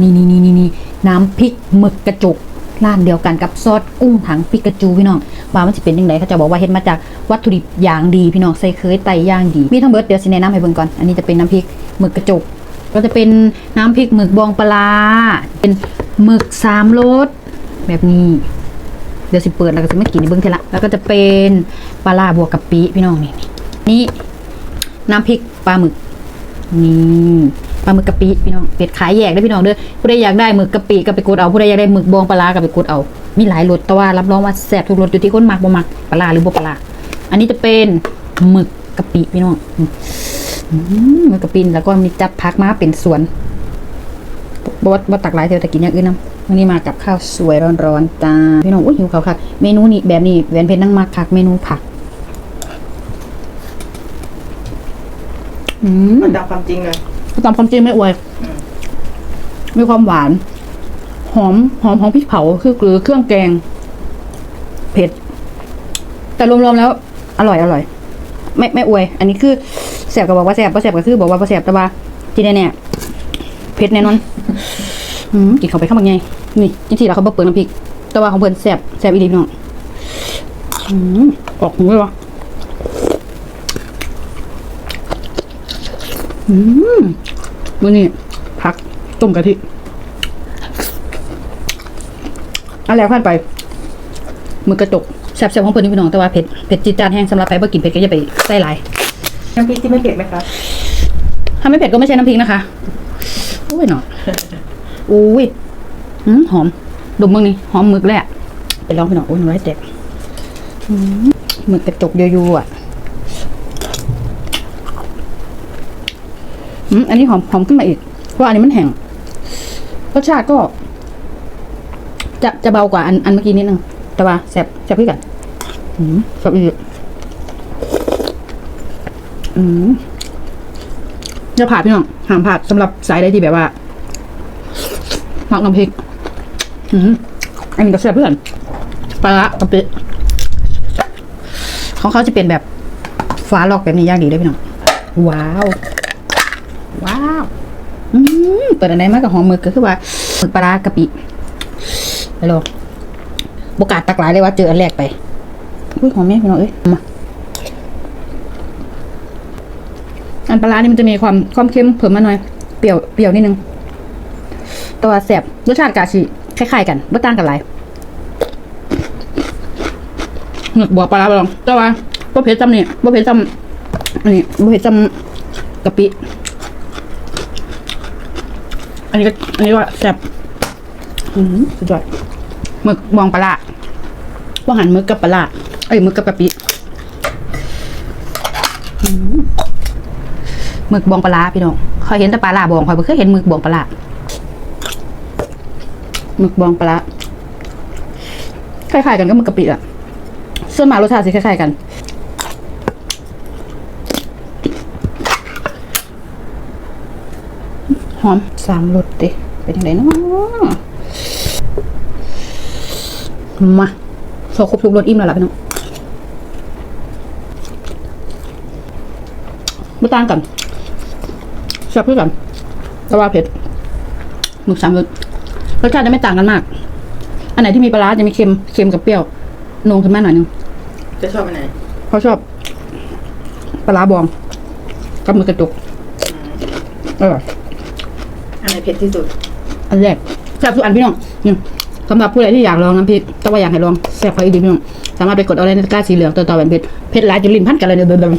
นี่นี่นี่นี่นี่น้ำพริกหมึกกระจุกร้านเดียวกันกับซอสกุ้งถังปิกาจูพี่น้องว่ามันจะเป็นยังไงเขาจะบอกว่าเฮ็ดมาจากวัตถุดิบอย่างดีพี่น้องใส่เคยไตย่างดี มีทั้งเบิร์ดเดี๋ยวสิแนะนำให้เบิ่งก่อน อันนี้จะเป็นน้ำพริกหมึกกระจุกก็จะเป็นน้ำพริกหมึกบองปลา เป็นหมึกสามรสแบบนี้ เดี๋ยวสิเปิดแล้วก็จะไม่กินในเบิ้งเทละแล้วก็จะเป็นปลาร้าบวกกะปิพี่น้องนี่นี่น้ำพริกปลาหมึกนี่ ปลาหมึกกะปิพี่น้องเป็ดขายแยกได้อพี่น้องเด้อผู้ใดอยากได้หมึกกะปิก็ไปกดเอาผู้ใดอยากได้หมึกบองปลาร้าก็ไปกดเอา มีหลายรสแต่ว่ารับรองว่าแซ่บทุกรสอยู่ที่คนมักบ่มักปลาร้าหรือบ่ปลาร้าอันนี้จะเป็นหมึกกะปิพี่น้องอืมหมึกกะปิแล้วก็มีจัดพักมาเป็นสวนบดบดตักหลายเท่าแต่กินอย่างอื่นนะวันนี้มากับข้าวสวยร้อนๆจ้าพี่น้องอุ้ยหิวข้าวคักเมนูนี้แบบนี้แหวนเพชรนั่งมาคักเมนูผักอืมมันดับความจริงเลย ตามความจริงไม่อวย มีความหวาน หอมหอมของพริกเผาคือหรือเครื่องแกง เผ็ด แต่รวมๆแล้ว อร่อยอร่อย ไม่ไม่อวย อันนี้คือแสบก็บอกว่าแสบบ่แสบก็คือบอกว่าแสบแต่ว่าที่แน่ๆเผ็ดแน่นอนอืมกินเข้าไปข้างบางไงนี่จริงๆแล้วเขาเปิดน้ำพริก แต่ว่าของเพิ่นแสบแสบอีดีพี่น้องอืมออกหูเลยวะ อืมมื่อนี้พักต้มกะทิอันแล้วผ่านไปมือกระจกแซ่บๆของเพิ่นนี่พี่น้องแต่ว่าเผ็ดเผ็ดจีดจานแห้งสำหรับใครบ่กินเผ็ดก็อย่าไปใส่หลายน้ำพริกที่ไม่เผ็ดไหมคะถ้าไม่เผ็ดก็ไม่ใช่น้ำพริกนะคะอุ้ยหนออุ้ยอืมหอมดมมึงนี่หอมหมึกเลยอะไปลองพี่น้องอุ้ยหนูให้แตกอืมหมึกกระจกยูๆอะอืม อันนี้หอมหอมขึ้นมาอีกเพราะอันนี้มันแห้งรสชาติก็ จะจะเบากว่าอันอันเมื่อกี้นิดนึงแต่ว่าแซ่บแซ่บพี่กันแซ่บอีกอืมจะผ่าดพี่น้องห้ามผ่าดสำหรับสายใดที่แบบว่าหมักน้ำพริกอืมอันนี้ก็แซ่บเพื่อนปลาร้ากะปิของเขาจะเป็นแบบฟ้าลอกแบบนี้ย่างดีเลยพี่น้อง ว้าว อืมเปิดอันไหนมากับหอมมึกก็คือว่าหมึกปลาร้ากะปิฮัลโหลบกาสตักหลายเลยว่าเจออันแรกไปอุ้ยหอมแม่พี่น้องเอ้ยมาอันปลานี่มันจะมีความความเค็มเพิ่มมาหน่อย เปรี้ยวเปรี้ยวนิดนึงตัวแสบรสชาติกาชิคล้ายๆกันไม่ต่างกันหลายหมึกบัวปลาร้าไปลองแต่ว่าบ่เผ็ดจำนี่บ่เผ็ดจำอันนี้บ่เผ็ดจำกะปิ อันนี้ก็อันนี้ว่าแซ่บอืมสุดยอดหมึกบองปลาร้าว่าหันหมึกกับปลาร้าเอ้ยหมึกกับกะปิอืมหมึกบองปลาร้าพี่น้องเคยเห็นแต่ปลาร้าบองคอยบ่เคยเห็นหมึกบองปลาร้าหมึกบองปลาร้าคล้ายๆกันก็หมึกกะปิอะส่วนมากรสชาติสิคล้ายๆกัน หอมสามรสดิเป็นยังไงเนาะมาโชว์ครบทุกรสอิ่มแล้วล่ะพี่น้องไม่ต่างกันชอบเพื่อกันแต่ว่าเผ็ดหมึกสามรสรสชาติจะไม่ต่างกันมาก อันไหนที่มีปลาร้าจะมีเค็มเค็มกับเปรี้ยวลงขึ้นมาหน่อยนึงจะชอบอันไหนเขาชอบปลาร้าบองกับหมึกกระจุกเออ อันไหนเผ็ดที่สุด อันแรกแซ่บทุกอันพี่น้องนี่สำหรับผู้ใดที่อยากลองน้ำพริกต้องว่าอยากให้ลองแซ่บพออีกดีพี่น้องสามารถไปกดเอาได้ในตะกร้าสีเหลืองตัวต่อแบบเผ็ดเพชรหลายจนลิ้นพันกันเลยเนี่ยเดิม